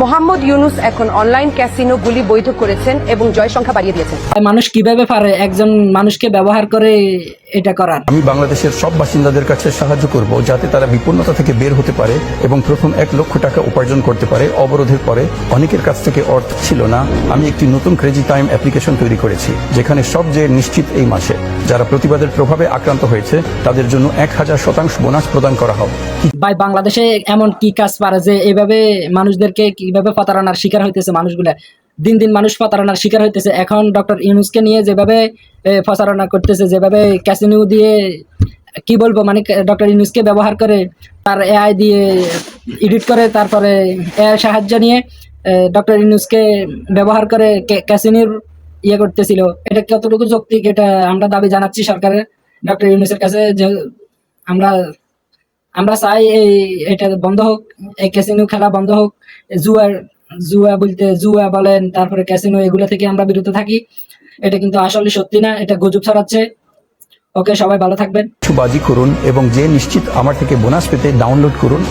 মোহাম্মদ ইউনুস এখন online casino গুলি বৈধ করেছেন এবং জয় সংখ্যা বাড়িয়ে দিয়েছেন। মানুষ কীভাবে পারে? একজন মানুষকে ব্যবহার করে এটা করার। আমি বাংলাদেশের সব বাসিন্দাদের কাছে সাহায্য করব যাতে তারা বিপন্নতা থেকে বের হতে পারে এবং প্রথম এক লক্ষ টাকা উপার্জন করতে পারে। অবরোধের পরে অনেকের কাছ থেকে অর্থ ছিল না। আমি একটি নতুন ক্রেজি টাইম অ্যাপ্লিকেশন তৈরি করেছি যেখানে সব যে নিশ্চিত এই মাসে। যারা প্রতিবাদের প্রভাবে আক্রান্ত হয়েছে তাদের জন্য এক হাজার শতাংশ বোনাস প্রদান করা হবে ভাই বাংলাদেশে এমন কি কাজ পারে যে এভাবে মানুষদেরকে কীভাবে প্রতারণার শিকার হইতেছে মানুষগুলা? দিন দিন মানুষ প্রতারণার শিকার হইতেছে। এখন ডক্টর ইউনুসকে নিয়ে যেভাবে প্রচারণা করতেছে, যেভাবে ক্যাসিনো দিয়ে, কি বলব মানে ডক্টর ইউনুসকে ব্যবহার করে তার এআই দিয়ে এডিট করে, তারপরে এআই সাহায্য নিয়ে ডক্টর ইউনুসকে ব্যবহার করে ক্যাসিনোর ইয়ে করতেছিল। এটা কতটুকু যৌক্তিক, এটা আমরা দাবি জানাচ্ছি সরকারের, ডক্টর ইউনুসের কাছে যে আমরা আমরা চাই এই, এটা বন্ধ হোক, এই ক্যাসিনো খেলা বন্ধ হোক, জুয়ার জুয়া বলতে, জুয়া বলেন, তারপরে ক্যাসিনো এগুলো থেকে আমরা বিরত থাকি। এটা কিন্তু আসলে সত্যি না, এটা গুজব ছড়াচ্ছে। ওকে, সবাই ভালো থাকবেন। কিছু বাজি করুন এবং যে নিশ্চিত আমার থেকে বোনাস পেতে ডাউনলোড করুন।